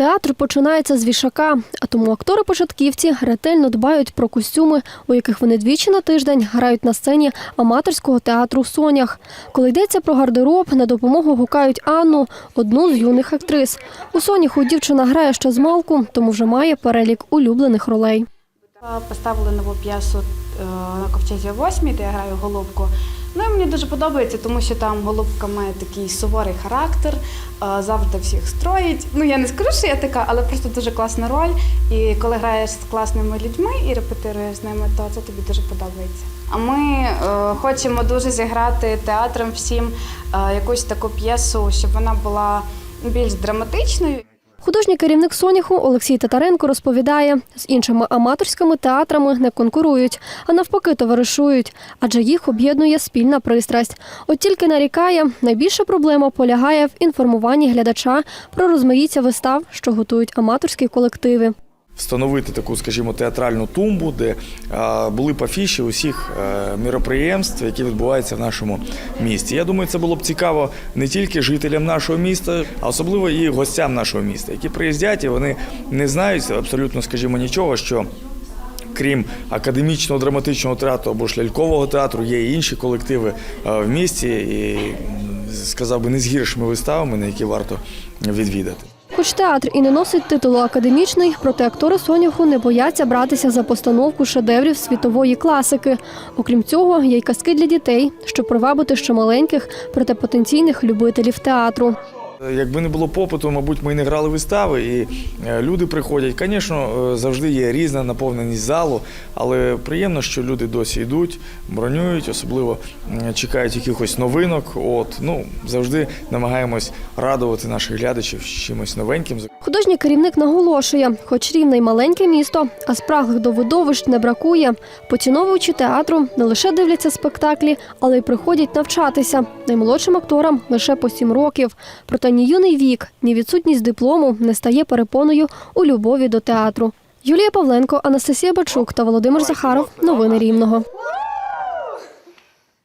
Театр починається з вішака, а тому актори-початківці ретельно дбають про костюми, у яких вони двічі на тиждень грають на сцені аматорського театру Сонях. Коли йдеться про гардероб, на допомогу гукають Анну, одну з юних актрис. У Соняху дівчина грає ще з малку, тому вже має перелік улюблених ролей. Поставили нову п'єсу е, на ковчезі 8, де я граю голубку. Ну і мені дуже подобається, тому що там голубка має такий суворий характер, завжди всіх строїть. Ну я не скажу, що я така, але просто дуже класна роль. І коли граєш з класними людьми і репетируєш з ними, то це тобі дуже подобається. А ми е, хочемо дуже зіграти театром всім е, якусь таку п'єсу, щоб вона була більш драматичною. Художній керівник Соняху Олексій Татаренко розповідає, з іншими аматорськими театрами не конкурують, а навпаки товаришують, адже їх об'єднує спільна пристрасть. От тільки нарікає, найбільша проблема полягає в інформуванні глядача про розмаїття вистав, що готують аматорські колективи. Встановити таку, скажімо, театральну тумбу, де були б афіші усіх е, міроприємств, які відбуваються в нашому місті. Я думаю, це було б цікаво не тільки жителям нашого міста, а особливо і гостям нашого міста, які приїздять і вони не знають абсолютно, скажімо, нічого, що. Крім академічного драматичного театру або ж лялькового театру, є і інші колективи е, в місті, і сказав би не з гіршими виставами, на які варто відвідати. Хоч театр і не носить титулу академічний, проте актори Соняху не бояться братися за постановку шедеврів світової класики. Окрім цього, є й казки для дітей, щоб привабити ще маленьких, проте потенційних любителів театру. Якби не було попиту, мабуть, ми не грали вистави, і е, люди приходять. Звісно, е, завжди є різна наповненість залу, але приємно, що люди досі йдуть, бронюють, особливо чекають якихось новинок. От ну завжди намагаємось радувати наших глядачів чимось новеньким. Художній керівник наголошує, хоч рівне й маленьке місто, а спраглих до видовищ не бракує. Поціновуючи театру, не лише дивляться спектаклі, але й приходять навчатися. Наймолодшим акторам лише по сім років. Проте ні юний вік, ні відсутність диплому не стає перепоною у любові до театру. Юлія Павленко, Анастасія Бачук та Володимир Захаров. Новини Рівного.